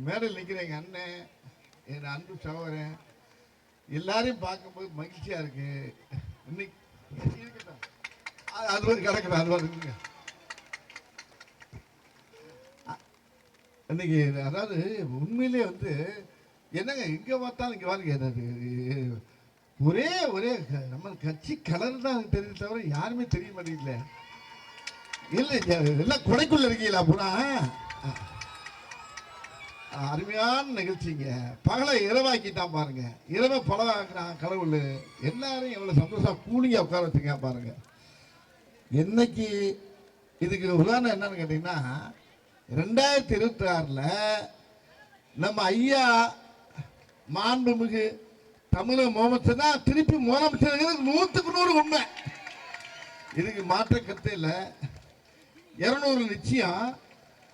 மேடையில் நிற்கிற எங்கள் அண்ணன் என் அன்பு சகோதரன். எல்லாரையும் பார்க்கும்போது மகிழ்ச்சியாக இருக்கு. இன்னைக்கு இருக்கட்டும். அது- அது வந்து கிடக்குது அது வந்து இன்னைக்கு அதாவது உண்மையிலே வந்து என்னங்க எங்கே பார்த்தாலும் இங்கே பாருங்க என்னது? ஒரே ஒரே க- நம்ம கட்சி கலர் தான் தெரியுது தவிர யாருமே தெரிய மாட்டேங்கல இல்லை எல்லாம் குடைக்குள்ள இருக்கீங்களா பூரா? அருமையான நிகழ்ச்சிங்க. பகலை இரவாக்கிட்டான் பாருங்க. இரவை பலவாக்குறான் கடவுள். எல்லாரும் எவ்வளவு சந்தோஷம் கூலிங்க உட்கார வச்சுக்க பாருங்க. என்னைக்கு இதுக்கு உதாரணம் என்னன்னு கேட்டீங்கன்னா ரெண்டாயிரத்தி இருபத்தி ஆறில் நம்ம ஐயா மாண்புமிகு தமிழக முதலமைச்சர் தான் திருப்பி முதலமைச்சர் நூற்றுக்கு நூறு உண்மை. இதுக்கு மாற்ற கருத்து இல்லை. இரநூறு நிச்சயம்.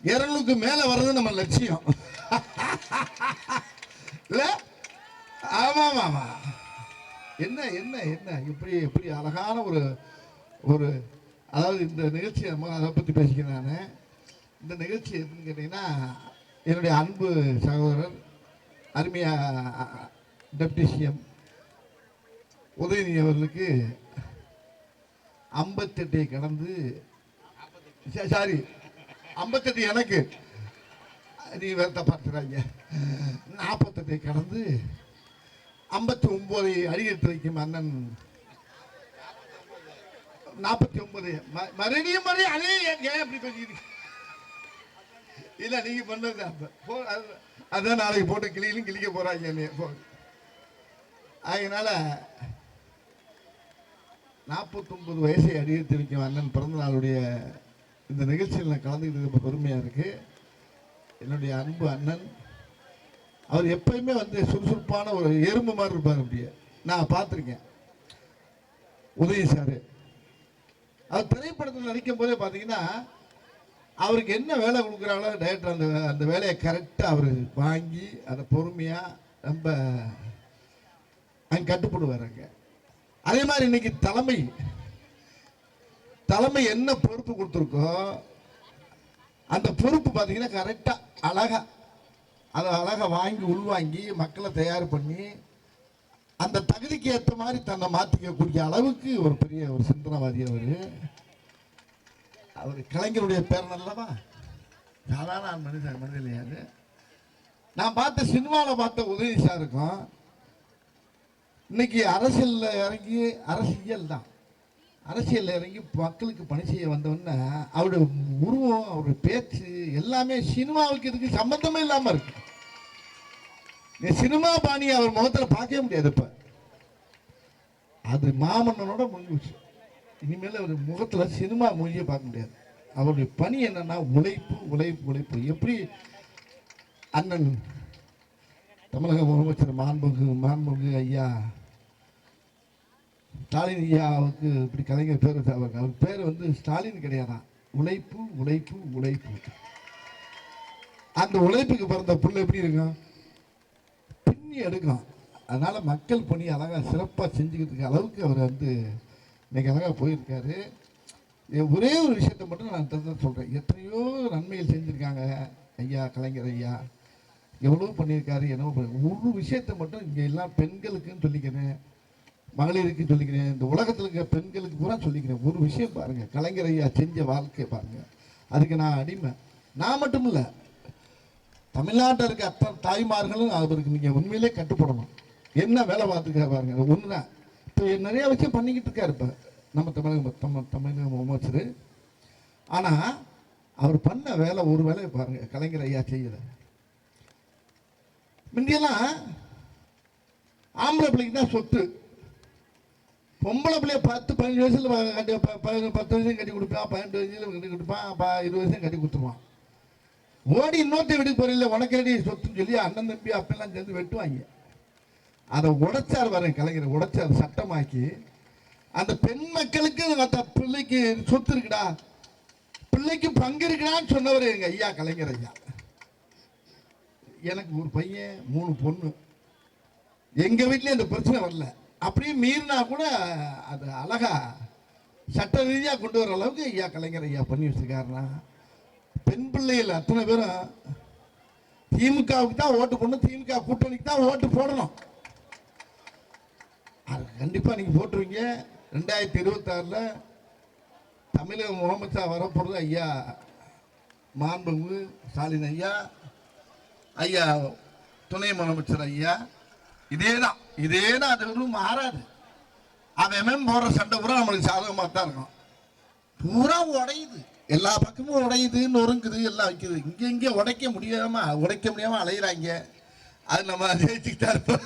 இரநூறுக்கு மேலே வர்றது நம்ம லட்சியம். இல்லை? ஆமாம் ஆமாம் என்ன என்ன என்ன? இப்படி இப்படி அழகான ஒரு ஒரு அதாவது இந்த நிகழ்ச்சியை நம்ம அதை பற்றி பேசிக்கிறேன் நான். இந்த நிகழ்ச்சி எப்படின்னு கேட்டிங்கன்னா என்னுடைய அன்பு சகோதரர் அருமையா டெப்டி சிஎம் உதயநிதி அவர்களுக்கு ஐம்பத்தெட்டை கடந்து சாரி ஐம்பத்தெட்டு எனக்கு. நீ வேற பார்த்துறாங்க நாற்பத்தெட்டை கடந்து ஐம்பத்தி ஒம்பது அடியெடுத்து வைக்கும் அண்ணன். நாற்பத்தி ஒன்பது மறுபடியும் மறுபடியும் அதே ஏன் ஏன் அப்படி பேசிக்கிறீங்க இல்லை நீங்கள் பண்ணது அப்போ. போ அது- அதான் நாளைக்கு போட்டு கிளியிலும் கிளிக்க போகிறாங்க என்னைய. போ. அதனால நாற்பத்தொம்பது வயசை அடியெடுத்து வைக்கும் அண்ணன் பிறந்த நாளுடைய இந்த நிகழ்ச்சியில் நான் கலந்துக்கிட்டு ரொம்ப பெருமையாக இருக்குது என்னுடைய அன்பு அண்ணன். அவர் எப்பயுமே வந்து சுறுசுறுப்பான ஒரு எறும்பு மாதிரி இருப்பார் அப்படியே. நான் பார்த்துருக்கேன். உதய சார். அவர் திரைப்படத்தில் நடிக்கும் போதே பார்த்தீங்கன்னா அவருக்கு என்ன வேலை கொடுக்குறாங்களோ டைரக்டர் அந்த அந்த வேலையை கரெக்டாக அவர் வாங்கி அதை பொறுமையாக ரொம்ப அங்கே கட்டுப்படுவார் அங்கே. அதே மாதிரி இன்னைக்கு தலைமை தலைமை என்ன பொறுப்பு கொடுத்துருக்கோ அந்த பொறுப்பு பார்த்தீங்கன்னா கரெக்டாக அழகா அதை அழகாக வாங்கி உள்வாங்கி மக்களை தயார் பண்ணி அந்த தகுதிக்கு ஏற்ற மாதிரி தன்னை மாற்றிக்கக்கூடிய அளவுக்கு ஒரு பெரிய ஒரு சிந்தனவாதி அவர். அவர் கலைஞருடைய பேர் நல்லவா சாதாரண மனிதன் மனிதன் இல்லையாரு நான் பார்த்த சினிமாவில் பார்த்த உதவி சாருக்கும் இன்னைக்கு அரசியலில் இறங்கி அரசியல் தான். அரசியலில் இறங்கி மக்களுக்கு பணி செய்ய வந்தோடனே அவருடைய உருவம் அவருடைய பேச்சு எல்லாமே சினிமாவுக்கு இதுக்கு சம்பந்தமே இல்லாமல் இருக்கு. சினிமா பாணி அவர் முகத்தில் பார்க்கவே முடியாது இப்போ. அது மாமன்னனோட முடிஞ்சு இனிமேல் அவர் முகத்தில் சினிமா மொழியை பார்க்க முடியாது. அவருடைய பணி என்னன்னா உழைப்பு உழைப்பு உழைப்பு. எப்படி அண்ணன் தமிழக முதலமைச்சர் மாண்புமிகு மாண்புமிகு ஐயா ஸ்டாலின் ஐயாவுக்கு இப்படி கலைஞர் பேர் வச்சாங்க அவர் பேர் வந்து ஸ்டாலின் கிடையாதான் உழைப்பு உழைப்பு உழைப்பு. அந்த உழைப்புக்கு பிறந்த புள்ள எப்படி இருக்கும்? பின்னி எடுக்கும். அதனால் மக்கள் பணி அழகாக சிறப்பாக செஞ்சுக்கிறதுக்கு அளவுக்கு அவர் வந்து இன்றைக்கி அழகாக போயிருக்காரு. ஒரே ஒரு விஷயத்தை மட்டும் நான் தான் சொல்கிறேன் எத்தனையோ நன்மைகள் செஞ்சுருக்காங்க ஐயா கலைஞர் ஐயா. எவ்வளோ பண்ணியிருக்காரு என்னவோ பண்ணி- ஒரு விஷயத்தை மட்டும் இங்கே எல்லாம் பெண்களுக்குன்னு சொல்லிக்கிறேன். மகளிருக்கு சொல்லிக்கிறேன் இந்த உலகத்தில் இருக்க பெண்களுக்கு பூரா சொல்லிக்கிறேன். ஒரு விஷயம் பாருங்கள் கலைஞர் ஐயா செஞ்ச வாழ்க்கையை பாருங்கள் அதுக்கு நான் அடிமை. நான் மட்டும் இல்லை தமிழ்நாட்டில் இருக்க அத்தனை தாய்மார்களும் அவருக்கு நீங்கள் உண்மையிலே கட்டுப்படணும். என்ன வேலை பார்த்துக்க பாருங்க ஒன்று தான் இப்போ நிறைய விஷயம் பண்ணிக்கிட்டு இருக்கார் இப்போ. நம்ம தமிழக தமிழ் தமிழக முதலமைச்சர். ஆனால் அவர் பண்ண வேலை ஒரு வேலையை பாருங்க கலைஞர் ஐயா செய்யலை. முந்தியெல்லாம் ஆம்பளை பிள்ளைக்கு தான் சொத்து. பொம்பளை பிள்ளைய பத்து பதினஞ்சு வயசுல கட்டி ப- பத்து வயசுல கட்டி கொடுப்பான் பன்னெண்டு வயசுல கட்டி கொடுப்பான் ப- இருபது வயசுல கட்டி கொடுத்துருவான். ஓடி இன்னொருத்த வீட்டுக்கு போறில்ல உனக்கு ரெடி சொத்துன்னு சொல்லி அண்ணன் தம்பி அப்பெல்லாம் சேர்ந்து வெட்டுவாங்க. அதை உடைச்சார் வரேன் கலைஞர் உடைச்சார் சட்டமாக்கி அந்த பெண் மக்களுக்கு பிள்ளைக்கு சொத்து இருக்குடா பிள்ளைக்கு பங்கு இருக்குடான்னு சொன்னவர் எங்க ஐயா கலைஞர் ஐயா. எனக்கு ஒரு பையன் மூணு பொண்ணு. எங்க வீட்லயும் அந்த பிரச்சனை வரல. அப்படியே மீறினா கூட அது அழகா சட்ட ரீதியாக கொண்டு வர அளவுக்கு ஐயா கலைஞர் ஐயா பண்ணி வச்சுருக்காருனா பெண் பிள்ளைகள் அத்தனை பேரும் திமுகவுக்கு தான் ஓட்டு போடணும் திமுக கூட்டணிக்கு தான் ஓட்டு போடணும். அது கண்டிப்பாக நீங்கள் போட்டுருவீங்க. ரெண்டாயிரத்தி இருபத்தாறில் தமிழக முகமது ஷா வரப்போகிறது ஐயா மாண்புமிகு ஸ்டாலின் ஐயா ஐயா துணை முதலமைச்சர் ஐயா. இதே தான் இதே தான் அது ஒன்றும் மாறாது. அவன் போடுற சண்டை பூரா நம்மளுக்கு சாதகமாக தான் இருக்கும். பூரா உடையுது. எல்லா பக்கமும் உடையுது நொறுங்குது எல்லாம் வைக்குது. இங்கே இங்கே உடைக்க முடியாம உடைக்க முடியாம அலையிறாங்க. அது நம்ம ஜெயிச்சுக்கிட்டா இருப்போம்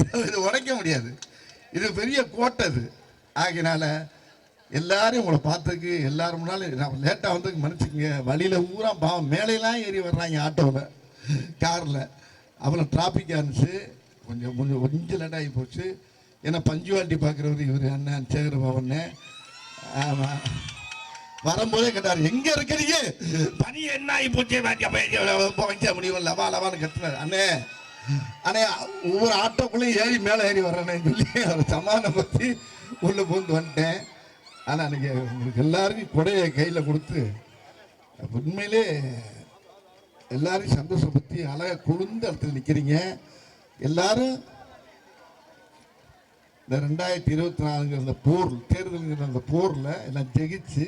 இது உடைக்க முடியாது. இது பெரிய கோட்டை அது. ஆகினால எல்லாரையும் உங்களை பார்த்துக்கு எல்லாரும் முன்னாலும் நான் லேட்டாக வந்து மன்னிச்சுக்கங்க. வழியில் ஊரா பாவம். மேலையெல்லாம் ஏறி வர்றாங்க ஆட்டோவில் காரில். அப்புறம் டிராஃபிக்காக இருந்துச்சு. கொஞ்சம் கொஞ்சம் கொஞ்சம் லேட் ஆகி போச்சு. ஏன்னா பஞ்சுவாலிட்டி பார்க்குறவர் இவர் அண்ணன் சேகர பவன்னு ஆமாம் வரும்போதே கேட்டார் எங்க இருக்கிறீங்க பனி என்ன ஆகி போச்சு? வைக்க முடியும் லவா லவான்னு கத்துனார். அண்ணே அண்ணே ஒவ்வொரு ஆட்டோக்குள்ளேயும் ஏறி மேலே ஏறி வர்றேன்னு சொல்லி அவர் பற்றி உள்ள பூந்து வந்துட்டேன். ஆனால் அன்னைக்கு உங்களுக்கு எல்லாருக்கும் கொடையை கையில் கொடுத்து உண்மையிலே எல்லாரையும் சந்தோஷப்படுத்தி அழகாக குளிர்ந்த இடத்துல நிற்கிறீங்க எல்லாரும் இந்த ரெண்டாயிரத்தி இருபத்தி நாலுங்கிற அந்த போர் தேர்தலுங்கிற அந்த போரில் எல்லாம் ஜெயிச்சு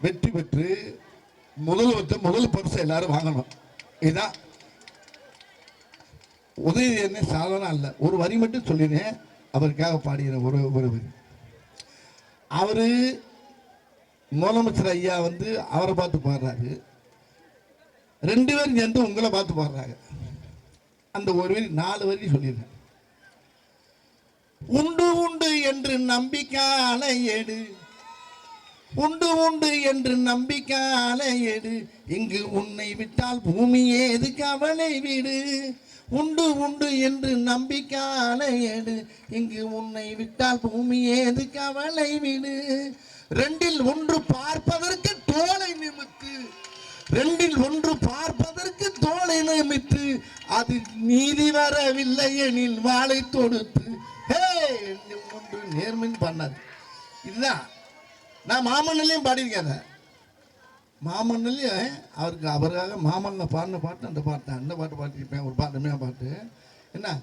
வெற்றி பெற்று முதல் வந்து முதல் பரிசு எல்லாரும் வாங்கணும். இதுதான் உதவி என்ன சாதனம் அல்ல. ஒரு வரி மட்டும் சொல்லினேன் அவருக்காக பாடுகிற ஒரு ஒரு வரி. அவர் முதலமைச்சர் ஐயா வந்து அவரை பார்த்து பாடுறாரு. ரெண்டு பேரும் சேர்ந்து உங்களை பார்த்து பாடுறாங்க. அந்த ஒரு வரி நாலு வரி சொல்லிடுறேன் உண்டு உண்டு என்று நம்பிக்கால எடு. உண்டு உண்டு என்று நம்பிக்கால ஏடு இங்கு உன்னை விட்டால் பூமி ஏது கவலை விடு. உண்டு உண்டு என்று நம்பிக்கால ஏடு இங்கு உன்னை விட்டால் பூமி ஏது கவலை விடு. ரெண்டில் ஒன்று பார்ப்பதற்கு தோலை நிமித்து ரெண்டில் ஒன்று பார்ப்பதற்கு தோலை நியமித்து அது நீதி வரவில்லை எனில் வாளை தொடுத்து. ஹே ஒன்று நேர்மின் பண்ணாது. இதுதான் நான் மாமன்னிலையும் பாடியிருக்கேன் அதை. மாமன்னிலையும் அவருக்கு அவருக்காக மாமன்ன பாடின பாட்டு அந்த பாட்டு அந்த பாட்டு பாட்டிருப்பேன் ஒரு பாட்டுமே பாட்டு. என்ன?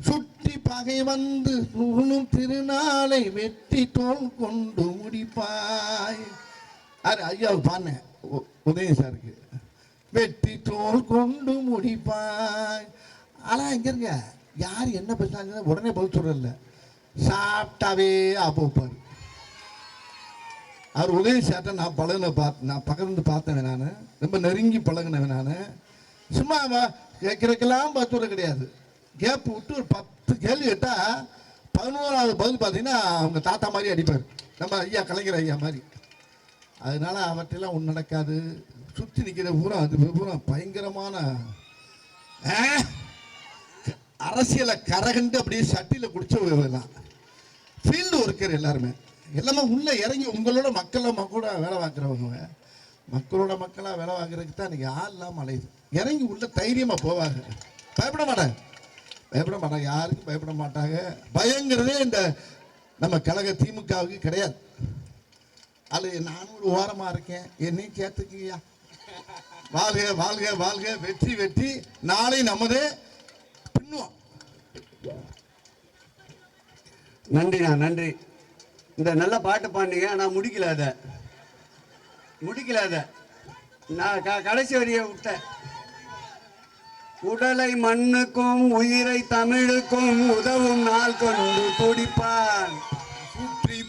சுற்றி பகை வந்து நூலும் திருநாளை வெற்றி தோல் கொண்டு முடிப்பாய். அது ஐயாவுக்கு பாடினேன் உ- உதய சாருக்கு. வெட்டி தோல் கொண்டு முடிப்பாய். ஆனால் எங்கே இருங்க. யார் என்ன பேசுனாங்க உடனே பதில் சொல்றதில்ல சாப்பிட்டாவே ஆப்போப்பார் அவர் உதயம் சேட்டை நான் பழகின பார்த்து நான் பக்கத்துலேருந்து பார்த்தேன் நான். ரொம்ப நெருங்கி பழகினவன் நான். சும்மா கேட்குறக்கெல்லாம் பத்துற கிடையாது. கேப் விட்டு ஒரு பத்து கேள்வி கேட்டால் பதினோராவது பதில் பார்த்தீங்கன்னா அவங்க தாத்தா மாதிரி அடிப்பார். நம்ம ஐயா கலைஞர் ஐயா மாதிரி. அதனால அவற்றெல்லாம் ஒன்று நடக்காது. சுற்றி நிற்கிற பூரா அது பூரா பயங்கரமான ஆ? அரசியலை கரகண்டு அப்படியே சட்டியில் குடிச்சவங்கலாம் ஃபீல்டு ஒர்க்கர் எல்லாருமே. எல்லாமே உள்ளே இறங்கி உங்களோட மக்கள கூட வேலை பார்க்குறவங்க. மக்களோட மக்களாக வேலை பார்க்குறதுக்கு தான் இன்றைக்கி ஆள் இல்லாமல் அலையுது. இறங்கி உள்ளே தைரியமாக போவாங்க. பயப்பட மாட்டாங்க. பயப்பட மாட்டாங்க. யாருக்கும் பயப்பட மாட்டாங்க. பயங்கிறதே இந்த நம்ம கழக திமுகவுக்கு கிடையாது. அல்ல நானும் ஒரு ஓரமாக இருக்கேன். என்னையும் சேர்த்துக்கியா வாழ்க வாழ்க வாழ்க. வெற்றி வெற்றி. நாளை நமதே பின்னுவோம். நன்றிண்ணா நன்றி. இந்த நல்ல பாட்டு பாடினீங்க ஆனால் முடிக்கல அதை. முடிக்கல அதை. நான் க கடைசி வரியை விட்டேன். உடலை மண்ணுக்கும் உயிரை தமிழுக்கும் உதவும் நாள் கொண்டு துடிப்பான்.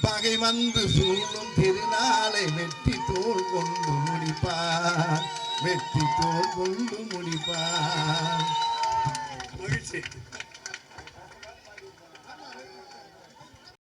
பகை வந்து சூழும் திருநாளை வெற்றி தோல் கொண்டு முடிப்பார் வெற்றி தோல் கொண்டு முடிப்பார் மகிழ்ச்சி.